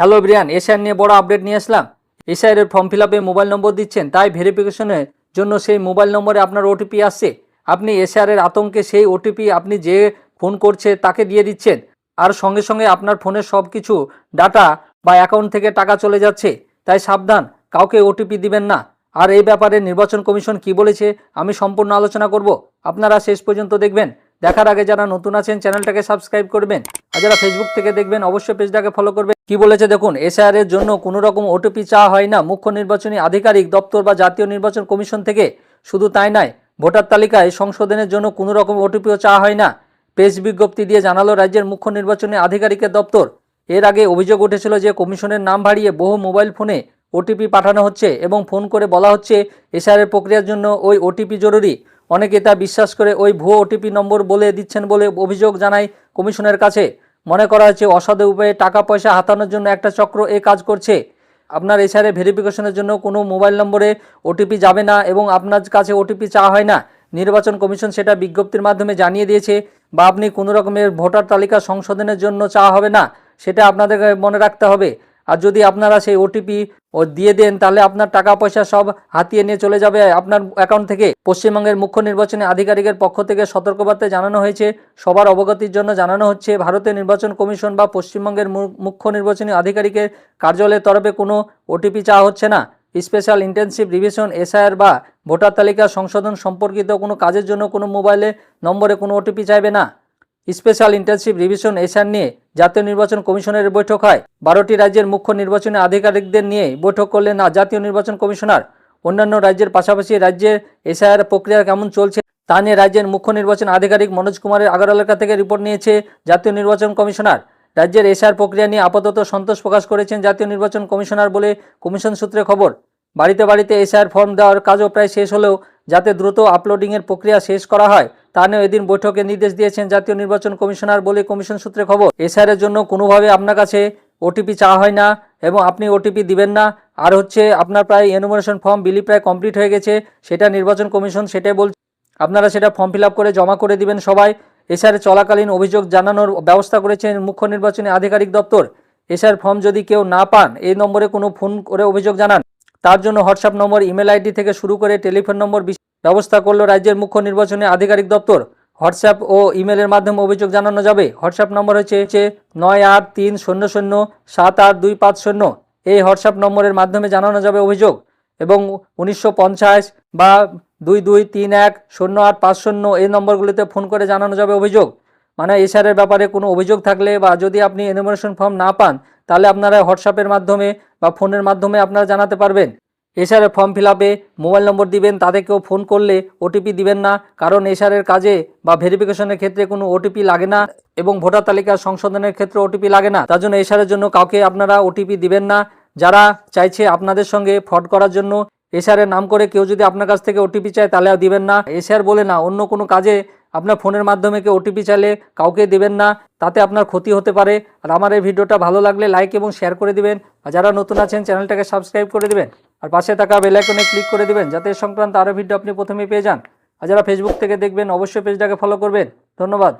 Hello Brian SR নিয়ে বড় update নিয়ে আসলাম। এসআর এর ফর্ম ফিল আপে মোবাইল নম্বর দিচ্ছেন, তাই ভেরিফিকেশনের জন্য সেই মোবাইল নম্বরে আপনার ওটিপি আসছে। আপনি এসআর এর আতঙ্কে সেই ওটিপি আপনি যে ফোন করছে তাকে দিয়ে দিচ্ছেন। আর সঙ্গে সঙ্গে আপনার ফোনের সব কিছু ডাটা বা অ্যাকাউন্ট থেকে টাকা চলে যাচ্ছে। তাই সাবধান, কাউকে ওটিপি দিবেন না। আর এই ব্যাপারে নির্বাচন কমিশন কি বলেছে, আমি সম্পূর্ণ আলোচনা করব। আপনারা শেষ পর্যন্ত দেখবেন। দেখার আগে যারা নতুন আছেন, চ্যানেলটাকে সাবস্ক্রাইব করবেন। আর যারা ফেসবুক থেকে দেখবেন, অবশ্যই পেজটাকে ফলো করবেন। কি বলেছে দেখুন এসআর এর জন্য কোনো রকম ওটিপি চাওয়া হয় না। মুখ্য নির্বাচনী আধিকারিক, দপ্তর বা জাতীয় নির্বাচন কমিশন থেকে শুধু তাই নয়, ভোটার তালিকায় সংশোধনের জন্য কোনো রকম ওটিপিও চাওয়া হয় না। প্রেস বিজ্ঞপ্তি দিয়ে জানালো রাজ্যের মুখ্য নির্বাচনী আধিকারিকের দপ্তর। এর আগে অভিযোগ উঠেছিল যে কমিশনের নাম বাড়িয়ে বহু মোবাইল ফোনে ওটিপি পাঠানো হচ্ছে এবং ফোন করে বলা হচ্ছে এসআরের প্রক্রিয়ার জন্য ওই ওটিপি জরুরি। অনেকে তা বিশ্বাস করে ওই ভুয়ো ওটিপি নম্বর বলে দিচ্ছেন বলে অভিযোগ জানায় কমিশনের কাছে। মনে করা হচ্ছে অসাধু উপায়ে টাকা পয়সা হাতানোর জন্য একটা চক্র এ কাজ করছে। আপনার এসআরে ভেরিফিকেশনের জন্য কোনো মোবাইল নম্বরে ওটিপি যাবে না এবং আপনার কাছে ওটিপি চাওয়া হয় না। নির্বাচন কমিশন সেটা বিজ্ঞপ্তির মাধ্যমে জানিয়ে দিয়েছে বা আপনি কোনো রকমের ভোটার তালিকা সংশোধনের জন্য চাওয়া হবে না, সেটা আপনাদেরকে মনে রাখতে হবে। আর যদি আপনারা সেই ওটিপি ও দিয়ে দেন, তাহলে আপনার টাকা পয়সা সব হাতিয়ে নিয়ে চলে যাবে। আপনার অ্যাকাউন্ট থেকে পশ্চিমবঙ্গের মুখ্য নির্বাচনী আধিকারিকের পক্ষ থেকে সতর্কবার্তায় জানানো হয়েছে। সবার অবগতির জন্য জানানো হচ্ছে ভারতের নির্বাচন কমিশন বা পশ্চিমবঙ্গের মুখ্য নির্বাচনী আধিকারিকের কার্যালয়ের তরফে কোনো ওটিপি চাওয়া হচ্ছে না। স্পেশাল ইন্টেনসিভ রিভিশন, এসআইআর বা ভোটার তালিকা সংশোধন সম্পর্কিত কোনো কাজের জন্য কোনো মোবাইলে নম্বরে কোনো ওটিপি চাইবে না। স্পেশাল ইন্টার্নশিপ রিভিশন এসআর নিয়ে জাতীয় নির্বাচন কমিশনের বৈঠক হয়। বারোটি রাজ্যের মুখ্য নির্বাচনী আধিকারিকদের নিয়ে বৈঠক করলেন না জাতীয় নির্বাচন কমিশনার। অন্যান্য রাজ্যের পাশাপাশি রাজ্যের এসআইআর প্রক্রিয়া কেমন চলছে তা নিয়ে রাজ্যের মুখ্য নির্বাচন আধিকারিক মনোজ কুমারের আগারওয়ালাকা থেকে রিপোর্ট নিয়েছে জাতীয় নির্বাচন কমিশনার। রাজ্যের এসআর প্রক্রিয়া নিয়ে আপাতত সন্তোষ প্রকাশ করেছেন জাতীয় নির্বাচন কমিশনার বলে কমিশন সূত্রে খবর। বাড়িতে বাড়িতে এসআর ফর্ম দেওয়ার কাজও প্রায় শেষ হলেও যাতে দ্রুত আপলোডিংয়ের প্রক্রিয়া শেষ করা হয় তা নিয়েও এদিন বৈঠকে নির্দেশ দিয়েছেন জাতীয় নির্বাচন কমিশনার বলে কমিশন সূত্রে খবর এসআর এর জন্য কোনোভাবে আপনার কাছে ওটিপি চাওয়া হয় না এবং আপনি ওটিপি দিবেন না। আর হচ্ছে আপনার প্রায় এনুমারেশন ফর্ম বিলি প্রায় কমপ্লিট হয়ে গেছে, সেটা নির্বাচন কমিশন সেটাই বলছে আপনারা সেটা ফর্ম ফিল করে জমা করে দিবেন সবাই। এসআর চলাকালীন অভিযোগ জানানোর ব্যবস্থা করেছেন মুখ্য নির্বাচনী আধিকারিক দপ্তর। এসআর ফর্ম যদি কেউ না পান, এই নম্বরে কোনো ফোন করে অভিযোগ জানান। তার জন্য হোয়াটসঅ্যাপ নম্বর ইমেল আইডি থেকে শুরু করে টেলিফোন নম্বর ব্যবস্থা করল রাজ্যের মুখ্য নির্বাচনী আধিকারিক দপ্তর। হোয়াটসঅ্যাপ ও ইমেলের মাধ্যমে অভিযোগ জানানো যাবে। হোয়াটসঅ্যাপ নম্বর হচ্ছে নয় আট তিন শূন্য শূন্য সাত আট দুই পাঁচ শূন্য। এই হোয়াটসঅ্যাপ নম্বরের মাধ্যমে জানানো যাবে অভিযোগ এবং উনিশশো পঞ্চাশ বা দুই দুই তিন এক শূন্য আট পাঁচ শূন্য এই নম্বরগুলিতে ফোন করে জানানো যাবে অভিযোগ। মানে এসআরের ব্যাপারে কোনো অভিযোগ থাকলে বা যদি আপনি এনুমারেশন ফর্ম না পান, তাহলে আপনারা হোয়াটসঅ্যাপের মাধ্যমে বা ফোনের মাধ্যমে আপনারা জানাতে পারবেন। এসআরের ফর্ম ফিল মোবাইল নম্বর দিবেন তাদেরকেও ফোন করলে ওটিপি দিবেন না, কারণ এসআরের কাজে বা ভেরিফিকেশনের ক্ষেত্রে কোনো ওটিপি লাগে না এবং ভোটার তালিকা সংশোধনের ক্ষেত্রে ওটিপি লাগে না। তার জন্য এসআরের জন্য কাউকে আপনারা ওটিপি দিবেন না। যারা চাইছে আপনাদের সঙ্গে ফ্রড করার জন্য, এসআরের নাম করে কেউ যদি আপনার কাছ থেকে ওটিপি চায় তাহলে দিবেন না। এসআর বলে না, অন্য কোনো কাজে আপনার ফোনের মাধ্যমে কেউ ওটিপি চাইলে কাউকে দেবেন না, তাতে আপনার ক্ষতি হতে পারে। আর আমার এই ভিডিওটা ভালো লাগলে লাইক এবং শেয়ার করে দিবেন। আর যারা নতুন আছেন, চ্যানেলটাকে সাবস্ক্রাইব করে দিবেন। আর পাশে থাকা বেল আইকনে ক্লিক করে দেবেন, যাতে এ সংক্রান্ত আরও ভিডিও আপনি প্রথমে পেয়ে যান। আর যারা ফেসবুক থেকে দেখবেন, অবশ্যই পেজটাকে ফলো করবেন। ধন্যবাদ।